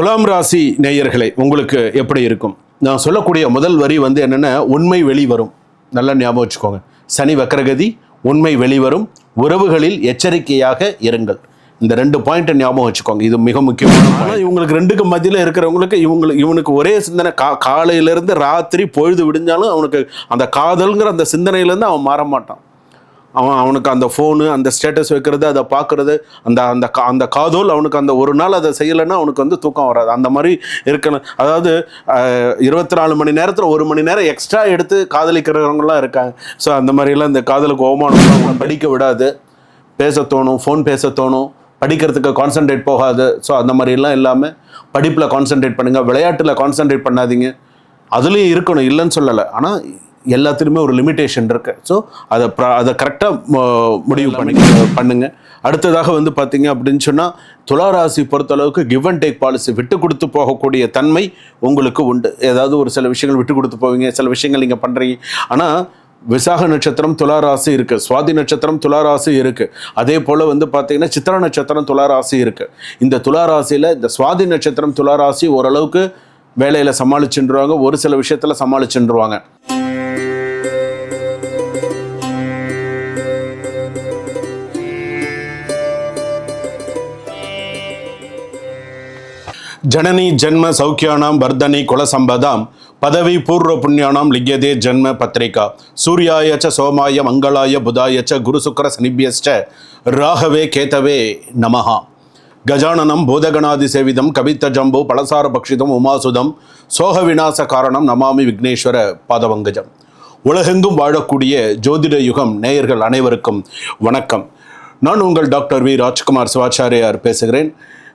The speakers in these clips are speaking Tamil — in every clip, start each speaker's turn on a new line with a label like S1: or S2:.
S1: துலாம் ராசி நேயர்களே உங்களுக்கு எப்படி இருக்கும்? நான் சொல்லக்கூடிய முதல் வரி வந்து என்னென்னா உண்மை வெளிவரும் நல்லா ஞாபகம் வச்சுக்கோங்க. சனி வக்கரகதி உண்மை வெளிவரும் உறவுகளில் எச்சரிக்கையாக இருங்கள். இந்த ரெண்டு பாயிண்ட்டை ஞாபகம் வச்சுக்கோங்க. இது மிக முக்கியமான ஆனால் இவங்களுக்கு ரெண்டுக்கு மத்தியில் இருக்கிறவங்களுக்கு இவங்களுக்கு இவனுக்கு ஒரே சிந்தனை கா காலையிலேருந்து ராத்திரி பொழுது விடிஞ்சாலும் அவனுக்கு அந்த காதல்ங்கிற அந்த சிந்தனையிலேருந்து அவன் மாற மாட்டான். அவன் அவனுக்கு அந்த ஃபோனு அந்த ஸ்டேட்டஸ் வைக்கிறது அதை பார்க்குறது அந்த அந்த கா- அந்த காதோல் அவனுக்கு அந்த ஒரு நாள் அதை செய்யலைன்னா அவனுக்கு வந்து தூக்கம் வராது. அந்த மாதிரி இருக்கணும். அதாவது இருபத்தி நாலு மணி நேரத்தில் ஒரு மணி நேரம் எக்ஸ்ட்ரா எடுத்து காதலிக்கிறவங்களாம் இருக்காங்க. ஸோ அந்த மாதிரிலாம் இந்த காதலுக்கு அவமானம் படிக்க விடாது. பேச தோணும் ஃபோன் பேச தோணும். படிக்கிறதுக்கு கான்சென்ட்ரேட் போகாது. ஸோ அந்த மாதிரிலாம் இல்லாமல் படிப்பில் கான்சென்ட்ரேட் பண்ணுங்கள் விளையாட்டில் கான்சென்ட்ரேட் பண்ணாதீங்க. அதுலேயும் இருக்கணும். இல்லைன்னு சொல்லலை. ஆனால் எல்லாத்துலேயுமே ஒரு லிமிட்டேஷன் இருக்கு. ஸோ அதை ப்ர- அதை கரெக்டாக முடிவு பண்ணி பண்ணுங்க. அடுத்ததாக வந்து பார்த்தீங்க அப்படின்னு சொன்னால் துளாராசி பொறுத்தளவுக்கு கிவ் அண்ட் டேக் பாலிசி விட்டு கொடுத்து போகக்கூடிய தன்மை உங்களுக்கு உண்டு. ஏதாவது ஒரு சில விஷயங்கள் விட்டு கொடுத்து போவீங்க சில விஷயங்கள் நீங்கள் பண்ணுறீங்க ஆனால் விசாக நட்சத்திரம் துளாராசி இருக்கு. சுவாதி நட்சத்திரம் துளாராசி இருக்கு. அதே போல வந்து பார்த்தீங்கன்னா சித்திர நட்சத்திரம் துளாராசி இருக்கு. இந்த துளாராசியில் இந்த சுவாதி நட்சத்திரம் துளாராசி ஓரளவுக்கு வேலையில் சமாளிச்சுருவாங்க ஒரு சில விஷயத்தில் சமாளிச்சுருவாங்க ஜனனி ஜென்ம சௌக்கியானாம் வர்தனி குலசம்பதாம் பதவி பூர்வ புண்ணியானாம் லிக்யதே ஜென்ம பத்திரிகா. சூர்யாய ச சோமாய மங்களாய புதாய ச குரு சுக்கர சனிபியஸ்ட ராகவே கேதவே நமஹா. கஜானனம் பூதகணாதி சேவிதம் கவித்த ஜம்பு பலசார பக்ஷிதம் உமாசுதம் சோக விநாச காரணம் நமாமி விக்னேஸ்வர பாதவங்கஜம். உலகெங்கும் வாழக்கூடிய ஜோதிட யுகம் நேயர்கள் அனைவருக்கும் வணக்கம். நான் உங்கள் டாக்டர் வி. ராஜ்குமார் சிவாச்சாரியார் பேசுகிறேன்.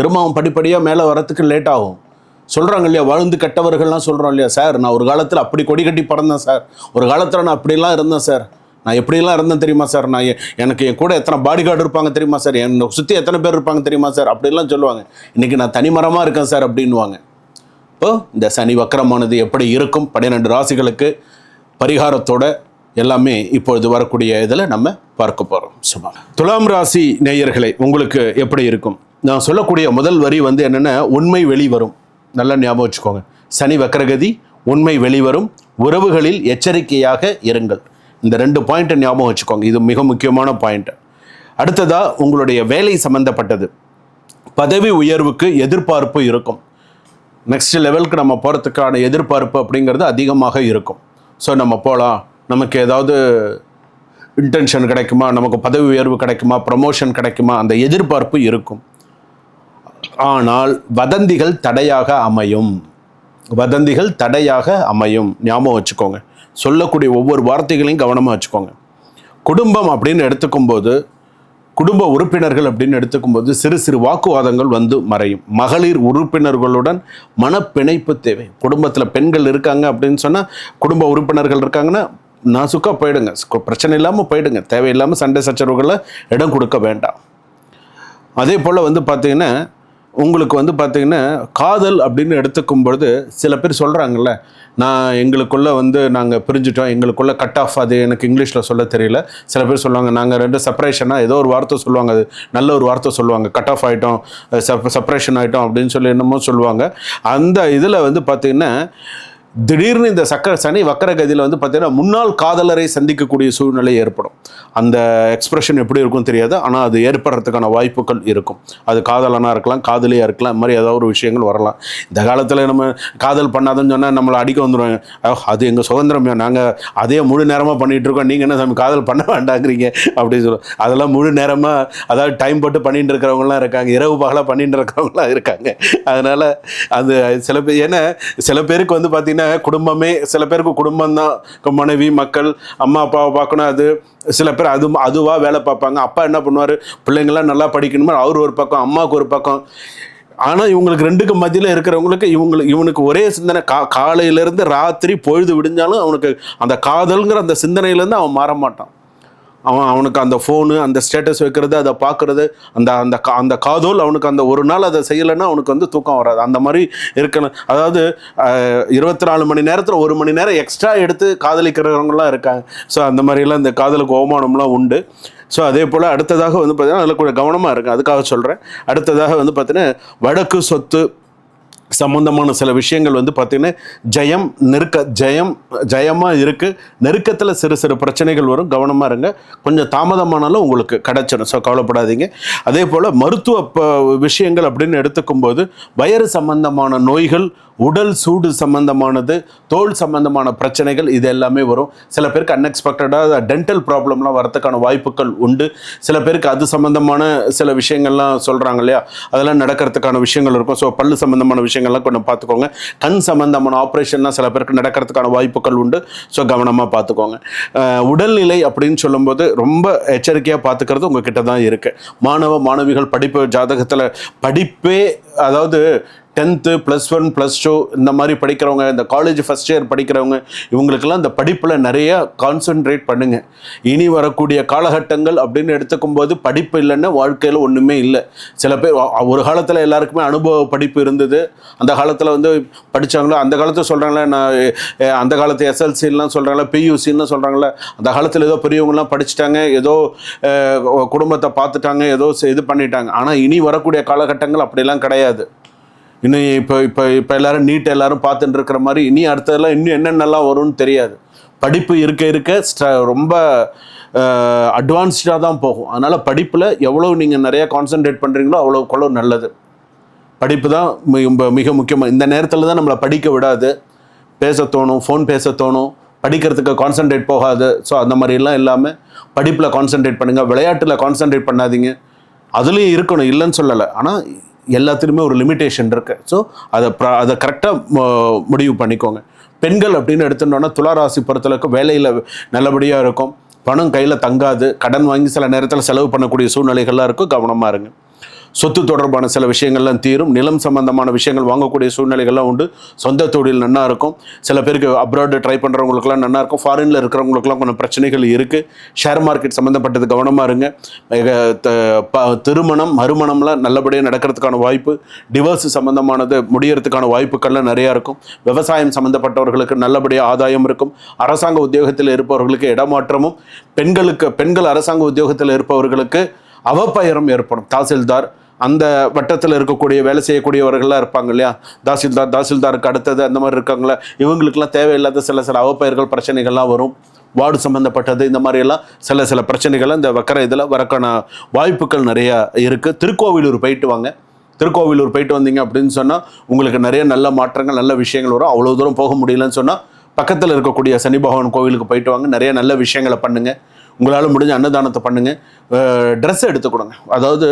S1: திரும்ப அவன் படிப்படியாக மேலே வரத்துக்கு லேட் ஆகும். சொல்கிறாங்க இல்லையா வாழ்ந்து கெட்டவர்கள்லாம் சொல்கிறோம் இல்லையா சார் நான் ஒரு காலத்தில் அப்படி கொடி கட்டி பறந்தேன் சார். ஒரு காலத்தில் நான் அப்படிலாம் இருந்தேன் சார். நான் எப்படிலாம் இருந்தேன் தெரியுமா சார்? நான் எனக்கு என் கூட எத்தனை பாடி கார்டு இருப்பாங்க தெரியுமா சார்? என்னை சுற்றி எத்தனை பேர் இருப்பாங்க தெரியுமா சார்? அப்படிலாம் சொல்லுவாங்க. இன்றைக்கி நான் தனிமரமாக இருக்கேன் சார் அப்படின்வாங்க இப்போ இந்த சனி வக்கரமானது எப்படி இருக்கும்? பன்னிரெண்டு ராசிகளுக்கு பரிகாரத்தோட எல்லாமே இப்பொழுது வரக்கூடிய இதில் நம்ம பார்க்க போகிறோம் சும்மா துலாம் ராசி நேயர்களை உங்களுக்கு எப்படி இருக்கும்? நான் சொல்லக்கூடிய முதல் வரி வந்து என்னென்னா உண்மை வெளிவரும் நல்லா ஞாபகம் வச்சுக்கோங்க. சனி வக்கரகதி உண்மை வெளிவரும் உறவுகளில் எச்சரிக்கையாக இருங்கள். இந்த ரெண்டு பாயிண்ட்டை ஞாபகம் வச்சுக்கோங்க. இது மிக முக்கியமான பாயிண்ட் அடுத்ததாக உங்களுடைய வேலை சம்பந்தப்பட்டது. பதவி உயர்வுக்கு எதிர்பார்ப்பு இருக்கும். நெக்ஸ்ட் லெவலுக்கு நம்ம போகிறதுக்கான எதிர்பார்ப்பு அப்படிங்கிறது அதிகமாக இருக்கும். ஸோ நம்ம போகலாம் நமக்கு ஏதாவது இன்டென்ஷன் கிடைக்குமா? நமக்கு பதவி உயர்வு கிடைக்குமா? ப்ரமோஷன் கிடைக்குமா? அந்த எதிர்பார்ப்பு இருக்கும். ஆனால் வதந்திகள் தடையாக அமையும். வதந்திகள் தடையாக அமையும். ஞாபகம் வச்சுக்கோங்க. சொல்லக்கூடிய ஒவ்வொரு வார்த்தைகளையும் கவனமாக வச்சுக்கோங்க. குடும்பம் அப்படின்னு எடுத்துக்கும்போது குடும்ப உறுப்பினர்கள் அப்படின்னு எடுத்துக்கும்போது சிறு சிறு வாக்குவாதங்கள் வந்து மறையும். மகளிர் உறுப்பினர்களுடன் மனப்பிணைப்பு தேவை. குடும்பத்தில் பெண்கள் இருக்காங்க அப்படின்னு சொன்னால் குடும்ப உறுப்பினர்கள் இருக்காங்கன்னா நாசுக்காக போயிடுங்க. பிரச்சனை இல்லாமல் போயிடுங்க. தேவையில்லாமல் சண்டை சச்சரவுகளில் இடம் கொடுக்க வேண்டாம். அதே போல் வந்து பார்த்திங்கன்னா உங்களுக்கு வந்து பார்த்தீங்கன்னா காதல் அப்படின்னு எடுத்துக்கும் பொழுது சில பேர் சொல்கிறாங்கல்ல நான் எங்களுக்குள்ளே வந்து நாங்கள் பிரிஞ்சுட்டோம் எங்களுக்குள்ளே கட் ஆஃப் அது எனக்கு இங்கிலீஷில் சொல்ல தெரியல. சில பேர் சொல்லுவாங்க நாங்கள் ரெண்டு செப்பரேஷனாக ஏதோ ஒரு வார்த்தை சொல்லுவாங்க அது நல்ல ஒரு வார்த்தை சொல்லுவாங்க கட் ஆஃப் ஆகிட்டோம் செப்பரேஷன் ஆகிட்டோம் அப்படின்னு சொல்லி என்னமோ சொல்லுவாங்க. அந்த இதில் வந்து பார்த்தீங்கன்னா திடீர்னு இந்த சக்கர சனி வக்கர கதியில் வந்து பார்த்தீங்கன்னா முன்னாள் காதலரை சந்திக்கக்கூடிய சூழ்நிலை ஏற்படும். அந்த எக்ஸ்பிரஷன் எப்படி இருக்கும் தெரியாது ஆனால் அது ஏற்படுறதுக்கான வாய்ப்புகள் இருக்கும். அது காதலனாக இருக்கலாம் காதலியாக இருக்கலாம் இந்த மாதிரி ஏதாவது ஒரு விஷயங்கள் வரலாம். இந்த காலத்தில் நம்ம காதல் பண்ணாதுன்னு சொன்னால் நம்மளை அடிக்க வந்துடுவாங்க அது எங்கள் சுதந்திரம் நாங்கள் அதே முழு நேரமாக பண்ணிகிட்டு இருக்கோம். நீங்கள் என்ன சாமி காதல் பண்ண வேண்டாங்கிறீங்க? அப்படின்னு சொல்லுவோம். அதெல்லாம் முழு நேரமாக அதாவது டைம் போட்டு பண்ணிட்டு இருக்கிறவங்களாம் இருக்காங்க. இரவு பகலாக பண்ணிட்டு இருக்கிறவங்களாம் இருக்காங்க. அதனால் அது சில பேர் ஏன்னா சில பேருக்கு வந்து பார்த்தீங்கன்னா குடும்பமே சில பேருக்கு குடும்பம் தான் மனைவி மக்கள் அம்மா அப்பாவை பார்க்கணும் அது சில பேர் அது அதுவாக வேலை பார்ப்பாங்க. அப்பா என்ன பண்ணுவார்? பிள்ளைங்களாம் நல்லா படிக்கணுமா? அவர் ஒரு பக்கம் அம்மாவுக்கு ஒரு பக்கம். ஆனால் இவங்களுக்கு ரெண்டுக்கு மத்தியில் இருக்கிறவங்களுக்கு இவங்களுக்கு இவனுக்கு ஒரே சிந்தனை கா காலையிலேருந்து ராத்திரி பொழுது விடிஞ்சாலும் அவனுக்கு அந்த காதல்ங்கிற அந்த சிந்தனையிலேருந்து அவன் மாற மாட்டான். அவன் அவனுக்கு அந்த ஃபோனு அந்த ஸ்டேட்டஸ் வைக்கிறது அதை பார்க்குறது அந்த அந்த கா- அந்த காதோல் அவனுக்கு அந்த ஒரு நாள் அதை செய்யலைன்னா அவனுக்கு வந்து தூக்கம் வராது. அந்த மாதிரி இருக்கணும். அதாவது இருபத்தி நாலு மணி நேரத்தில் ஒரு மணி நேரம் எக்ஸ்ட்ரா எடுத்து காதலிக்கிறவங்களாம் இருக்காங்க. ஸோ அந்த மாதிரிலாம் இந்த காதலுக்கு அவமானம்லாம் உண்டு. ஸோ அதே போல் அடுத்ததாக வந்து பார்த்திங்கன்னா அதில் கொஞ்சம் கவனமாக இருக்கும் அதுக்காக சொல்கிறேன் அடுத்ததாக வந்து பார்த்தீங்கன்னா வடக்கு சொத்து சம்பந்தமான சில விஷயங்கள் வந்து பார்த்திங்கன்னா ஜெயம் நெருக்க ஜெயம் ஜெயமாக இருக்குது நெருக்கத்தில் சிறு சிறு பிரச்சனைகள் வரும். கவனமாக இருங்க. கொஞ்சம் தாமதமானாலும் உங்களுக்கு கிடச்சிடும் ஸோ கவலைப்படாதீங்க. அதே போல் மருத்துவ ப- விஷயங்கள் அப்படின்னு எடுத்துக்கும்போது வயிறு சம்பந்தமான நோய்கள் உடல் சூடு சம்பந்தமானது தோல் சம்பந்தமான பிரச்சனைகள் இது எல்லாமே வரும். சில பேருக்கு அன்எக்ஸ்பெக்டடாக டென்டல் ப்ராப்ளம்லாம் வரத்துக்கான வாய்ப்புகள் உண்டு. சில பேருக்கு அது சம்பந்தமான சில விஷயங்கள்லாம் சொல்கிறாங்க இல்லையா? அதெல்லாம் நடக்கிறதுக்கான விஷயங்கள் இருக்கும். ஸோ பல்லு சம்பந்தமான விஷயங்கள்லாம் கொஞ்சம் பார்த்துக்கோங்க. கண் சம்பந்தமான ஆப்ரேஷன்லாம் சில பேருக்கு நடக்கிறதுக்கான வாய்ப்புகள் உண்டு. ஸோ கவனமாக பார்த்துக்கோங்க. உடல்நிலை அப்படின்னு சொல்லும்போது ரொம்ப எச்சரிக்கையாக பார்த்துக்கிறது உங்ககிட்ட தான் இருக்குது மாணவ மாணவிகள் படிப்பு ஜாதகத்தில் படிப்பே அதாவது tenth plus one plus two இந்த மாதிரி படிக்கிறவங்க இந்த காலேஜ் ஃபஸ்ட் இயர் படிக்கிறவங்க இவங்களுக்கெல்லாம் இந்த படிப்பில் நிறைய கான்சென்ட்ரேட் பண்ணுங்கள் இனி வரக்கூடிய காலகட்டங்கள் அப்படின்னு எடுத்துக்கும் போது படிப்பு இல்லைன்னா வாழ்க்கையில் ஒன்றுமே இல்லை. சில பேர் ஒரு காலத்தில் எல்லாருக்குமே அனுபவ படிப்பு இருந்தது. அந்த காலத்தில் வந்து படித்தாங்களோ அந்த காலத்தில் சொல்கிறாங்களே நான் அந்த காலத்து எஸ்எல்சின்லாம் சொல்கிறாங்களா பியூசின்லாம் சொல்கிறாங்களே அந்த காலத்தில் ஏதோ பெரியவங்களாம் படிச்சுட்டாங்க ஏதோ குடும்பத்தை பார்த்துட்டாங்க ஏதோ இது பண்ணிட்டாங்க. ஆனால் இனி வரக்கூடிய காலகட்டங்கள் அப்படிலாம் கிடையாது. இன்னும் இப்போ இப்போ இப்போ எல்லாரும் நீட் எல்லாரும் பார்த்துட்டு இருக்கிற மாதிரி இனி அடுத்ததெல்லாம் இன்னும் என்னென்னலாம் வரும்னு தெரியாது. படிப்பு இருக்க இருக்க ஸ்ட- ரொம்ப அட்வான்ஸ்டாக தான் போகும். அதனால் படிப்பில் எவ்வளோ நீங்கள் நிறையா கான்சென்ட்ரேட் பண்ணுறீங்களோ அவ்வளோக்குள்ள நல்லது. படிப்பு தான் மிக மிக முக்கியமாக இந்த நேரத்தில் தான் நம்மளை படிக்க விடாது. பேச தோணும் ஃபோன் பேச தோணும். படிக்கிறதுக்கு கான்சென்ட்ரேட் போகாது. ஸோ அந்த மாதிரிலாம் இல்லாமல் படிப்பில் கான்சென்ட்ரேட் பண்ணுங்கள் விளையாட்டில் கான்சென்ட்ரேட் பண்ணாதீங்க. அதுலேயும் இருக்கணும். இல்லைன்னு சொல்லலை. ஆனால் எல்லாத்துலேயுமே ஒரு லிமிட்டேஷன் இருக்கு. ஸோ அதை ப்ர- அதை கரெக்டாக முடிவு பண்ணிக்கோங்க. பெண்கள் அப்படின்னு எடுத்துட்டோன்னா துளாராசி பொறுத்தளவுக்கு வேலையில் நல்லபடியாக இருக்கும். பணம் கையில் தங்காது. கடன் வாங்கி சில நேரத்தில் செலவு பண்ணக்கூடிய சூழ்நிலைகள்லாம் இருக்கும். கவனமாக இருங்க. சொத்து தொடர்பான சில விஷயங்கள்லாம் தீரும். நிலம் சம்பந்தமான விஷயங்கள் வாங்கக்கூடிய சூழ்நிலைகள்லாம் உண்டு. சொந்த தொழில் நன்னா இருக்கும். சில பேருக்கு அப்ராடு ட்ரை பண்ணுறவங்களுக்குலாம் நல்லா இருக்கும். ஃபாரினில் இருக்கிறவங்களுக்குலாம் கொஞ்சம் பிரச்சனைகள் இருக்குது ஷேர் மார்க்கெட் சம்மந்தப்பட்டது கவனமாக இருங்க. த- ப- திருமணம் மறுமணம்லாம் நல்லபடியாக நடக்கிறதுக்கான வாய்ப்பு. டிவோர்ஸ் சம்மந்தமானது முடியறதுக்கான வாய்ப்புகள்லாம் நிறையா இருக்கும். விவசாயம் சம்மந்தப்பட்டவர்களுக்கு நல்லபடியாக ஆதாயம் இருக்கும். அரசாங்க உத்தியோகத்தில் இருப்பவர்களுக்கு இடமாற்றமும். பெண்களுக்கு பெண்கள் அரசாங்க உத்தியோகத்தில் இருப்பவர்களுக்கு அவப்பயரம் ஏற்படும். தாசில்தார் அந்த வட்டத்தில் இருக்கக்கூடிய வேலை செய்யக்கூடியவர்கள்லாம் இருப்பாங்க இல்லையா? தாசில்தார் தாசில்தாருக்கு அடுத்தது அந்த மாதிரி இருக்காங்களா? இவங்களுக்கெல்லாம் தேவையில்லாத சில சில அவப்பெயர்கள் பிரச்சனைகள்லாம் வரும். வார்டு சம்மந்தப்பட்டது இந்த மாதிரியெல்லாம் சில சில பிரச்சனைகள் இந்த வக்கர இதில் வரக்கான வாய்ப்புகள் நிறையா இருக்குது திருக்கோவிலூர் போயிட்டு வாங்க. திருக்கோவிலூர் போயிட்டு வந்தீங்க அப்படின்னு சொன்னால் உங்களுக்கு நிறைய நல்ல மாற்றங்கள் நல்ல விஷயங்கள் வரும். அவ்வளோ தூரம் போக முடியலன்னு சொன்னால் பக்கத்தில் இருக்கக்கூடிய சனி பகவான் கோவிலுக்கு போயிட்டு வாங்க. நிறைய நல்ல விஷயங்களை பண்ணுங்கள் உங்களால் முடிஞ்ச அன்னதானத்தை பண்ணுங்கள் ட்ரெஸ்ஸை எடுத்து கொடுங்க. அதாவது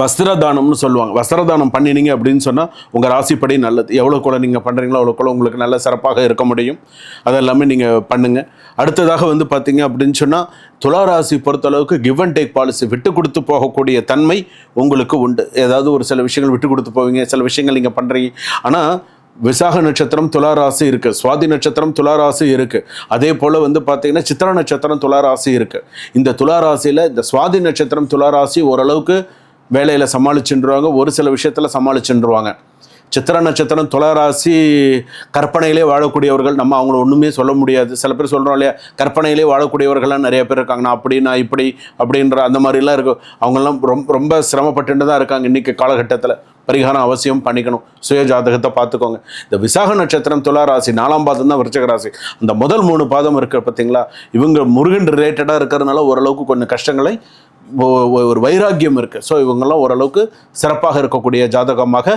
S1: வஸ்திரதானம்னு சொல்லுவாங்க. வஸ்திரதானம் பண்ணினீங்க அப்படின்னு சொன்னால் உங்கள் ராசிப்படி நல்லது. எவ்வளோ கூட நீங்கள் பண்ணுறீங்களோ அவ்வளோ கூட உங்களுக்கு நல்ல சிறப்பாக இருக்க முடியும். அதெல்லாமே நீங்கள் பண்ணுங்கள் அடுத்ததாக வந்து பார்த்தீங்க அப்படின்னு சொன்னால் துளாராசி பொறுத்தளவுக்கு கிவ் அண்ட் டேக் பாலிசி விட்டு கொடுத்து போகக்கூடிய தன்மை உங்களுக்கு உண்டு. ஏதாவது ஒரு சில விஷயங்கள் விட்டு கொடுத்து போவீங்க. சில விஷயங்கள் நீங்கள் பண்ணுறீங்க ஆனால் விசாக நட்சத்திரம் துளாராசி இருக்கு. சுவாதி நட்சத்திரம் துளாராசி இருக்கு. அதே போல வந்து பார்த்தீங்கன்னா சித்திர நட்சத்திரம் துளாராசி இருக்கு. இந்த துளாராசியில் இந்த சுவாதி நட்சத்திரம் துளாராசி ஓரளவுக்கு வேலையில் சமாளிச்சுருவாங்க ஒரு சில விஷயத்தில் சமாளிச்சுருவாங்க சித்திர நட்சத்திரம் துளராசி கற்பனையிலே வாழக்கூடியவர்கள் நம்ம அவங்கள ஒன்றுமே சொல்ல முடியாது. சில பேர் சொல்கிறோம் இல்லையா கற்பனையிலே வாழக்கூடியவர்கள்லாம் நிறைய பேர் இருக்காங்க. நான் அப்படி நான் இப்படி அப்படின்ற அந்த மாதிரிலாம் இருக்கும். அவங்கெல்லாம் ரொம்ப ரொம்ப சிரமப்பட்டு தான் இருக்காங்க இன்றைக்கி காலகட்டத்தில். பரிகாரம் அவசியம் பண்ணிக்கணும். சுய ஜாதகத்தை பார்த்துக்கோங்க. இந்த விசாக நட்சத்திரம் துலா ராசி நாலாம் பாதம் தான் விருச்சக ராசி. அந்த முதல் மூணு பாதம் இருக்கு பார்த்தீங்களா இவங்க முருகன் ரிலேட்டடாக இருக்கிறதுனால ஓரளவுக்கு கொஞ்சம் கஷ்டங்களை ஒரு வைராக்கியம் இருக்குது ஸோ இவங்கெல்லாம் ஓரளவுக்கு சிறப்பாக இருக்கக்கூடிய ஜாதகமாக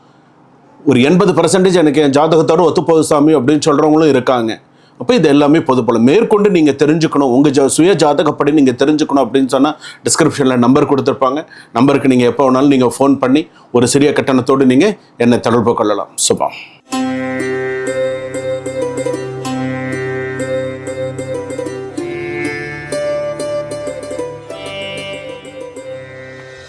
S1: ஒரு எண்பது பர்சன்டேஜ் எனக்கு என் ஜாதகத்தோட ஒத்துப்போகுது சாமி அப்படின்னு சொல்கிறவங்களும் இருக்காங்க. அப்போ இது எல்லாமே பொதுப்பலம் மேற்கொண்டு நீங்கள் தெரிஞ்சுக்கணும். உங்கள் ஜா சுய ஜாதகப்படி நீங்கள் தெரிஞ்சுக்கணும் அப்படின்னு சொன்னால் டிஸ்கிரிப்ஷனில் நம்பர் கொடுத்துருப்பாங்க. நம்பருக்கு நீங்கள் எப்போ வேணாலும் நீங்கள் ஃபோன் பண்ணி ஒரு சிறிய கட்டணத்தோடு நீங்கள் என்னை தொடர்பு கொள்ளலாம். சுபம்.